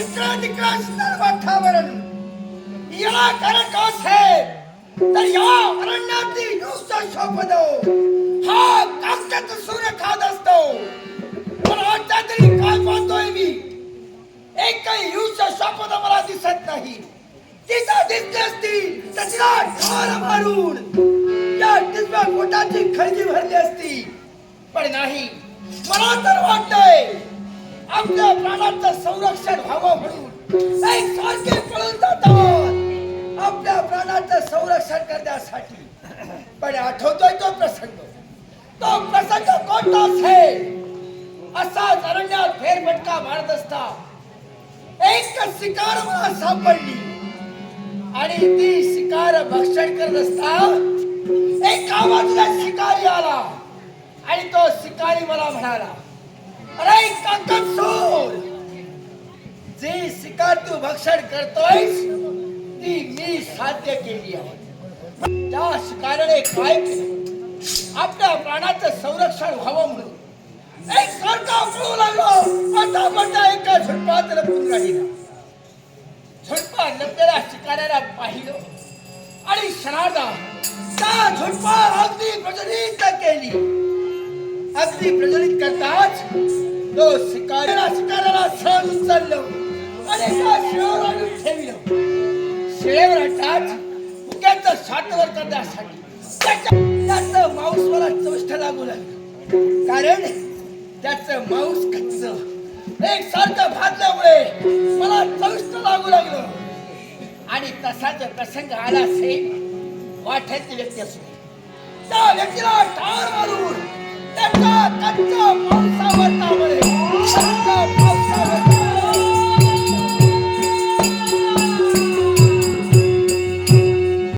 इकडं वातावरण याला कारण कौस आहे तर या अरण्यातील नुसता शोभतो हा काष्टाचा सूर्य खात असतो. पण आता तरी काय पाहतोय मी? एक काही युष्य शपथ मला दिसत नाही. तिचा दिसते असती तर तिला ठार मारून या टिसव्या पोटाची खळगी भरली असती. पण नाही मला तर वाटतंय आपल्या प्राणाचं संरक्षण व्हावं. संरक्षण करण्यासाठी. पण आठवतोय तो प्रसंग? तो प्रसंग कोणताच आहे असाच अरण्यात फेरफटका मारत असता एक शिकार मला सापडली. आणि ती शिकार भक्षण करत असता एका बाजूला शिकारी आला. आणि तो शिकारी मला म्हणाला अरे काकत सोड. जे शिकार तू भक्षण करतोयस ती मी साध्य केली आहे. त्या शिकाराने काय केलं आपल्या प्राणाचं संरक्षण व्हावं म्हणून. एक सारखा उकळू लागलो. आता म्हणता एका झुडपात लपून राहिला झुडपा लपलेल्या शिकाऱ्याला पाहिलं. आणि शरादा त्या झुडपा अगदी प्रज्वलित केली. अगदी प्रज्वलित करताच तो शिकाऱ्याला शिकाऱ्याला सहज उचललं. आणि त्या शिळेवर ठेवलं. शिळेवर टाच सातवर करण्यासाठी त्याचं मांस मला चविष्ट लागू लागलं. कारण त्याचं मांस कच्च. एक सारखं भाजल्यामुळे मला चविष्ट लागू लागलं. आणि तसा जर प्रसंग आला असेल वाटायची व्यक्ती असू त्या व्यक्तीला ठार मारून त्याचा कच्चा मांस